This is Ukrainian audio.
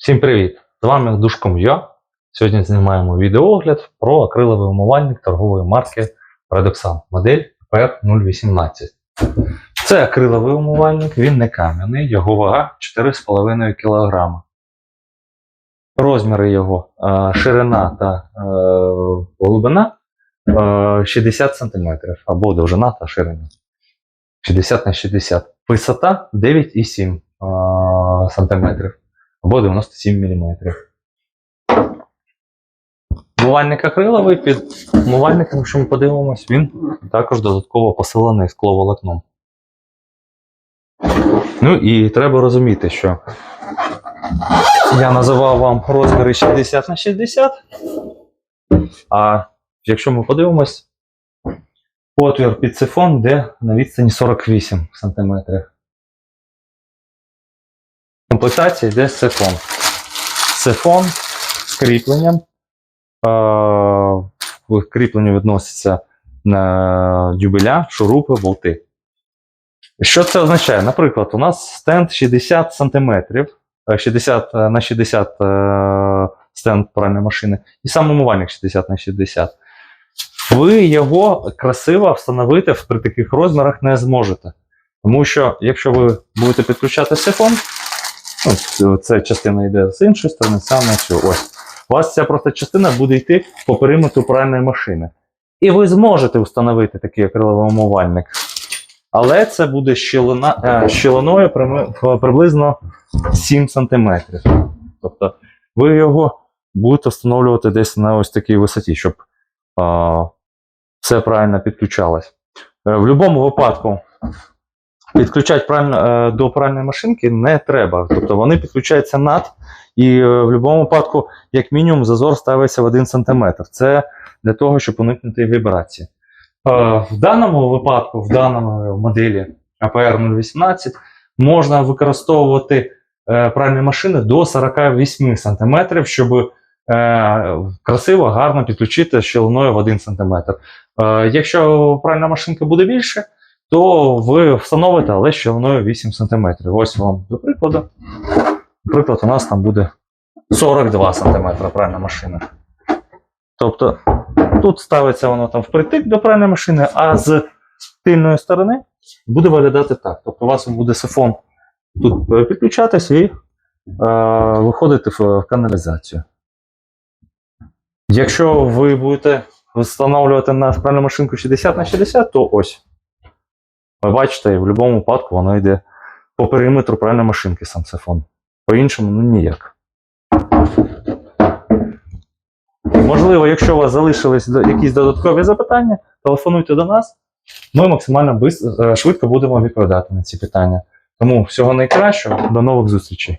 Всім привіт! З вами Душком Я. Сьогодні знімаємо відеоогляд про акриловий умивальник торгової марки Redoxan, модель PR018. Це акриловий умивальник, він не кам'яний, його вага 4,5 кг. Розміри його е, ширина та е, глибина е, 60 см або довжина та ширина. 60 на 60. Висота 9,7 е, см або 97 мм. Мувальник акриловий під мувальником, якщо ми подивимось, він також додатково посилений скловолокном. Ну і треба розуміти, що я називав вам розміри 60 на 60. А якщо ми подивимось, отвір під сифон де на відстані 48 см. Комплектація йде сифон. Сифон з кріпленням. Е, В кріпленню відносяться дюбеля, шурупи, болти. Що це означає? Наприклад, у нас стенд 60 см, 60 на 60 е, стенд пральної машини, і сам умивальник 60 на 60. Ви його красиво встановити при таких розмірах не зможете. Тому що, якщо ви будете підключати сифон, ну, ця частина йде з іншої сторони, саме цю. Ось. У вас ця просто частина буде йти по периметру пральної машини. І ви зможете встановити такий акриловий умивальник. Але це буде щілина, е, щілиною приблизно 7 см. Тобто ви його будете встановлювати десь на ось такій висоті, щоб а, все правильно підключалось. Е, В будь-якому випадку підключати правильно, е, до пральної машинки не треба. Тобто вони підключаються над, і е, в будь-якому випадку, як мінімум, зазор ставиться в 1 см. Це для того, щоб уникнути вібрації. Е, В даному випадку, в даному моделі APR 018, можна використовувати пральні машини до 48 см, щоб красиво, гарно підключити щілиною в 1 см. Якщо пральна машинка буде більше, то ви встановите, але щілиною 8 см. Ось вам до прикладу. Наприклад, у нас там буде 42 см пральна машина. Тобто тут ставиться воно там впритик до пральної машини, а з тильної сторони буде виглядати так. Тобто у вас буде сифон тут підключатися і е, виходити в каналізацію. Якщо ви будете встановлювати на пральну машинку 60 на 60, то ось. Ви бачите, в будь-якому випадку воно йде по периметру правильно машинки сам сифон. По-іншому, ну ніяк. Можливо, якщо у вас залишились якісь додаткові запитання, телефонуйте до нас. Ми максимально е, швидко будемо відповідати на ці питання. Тому всього найкращого, до нових зустрічей.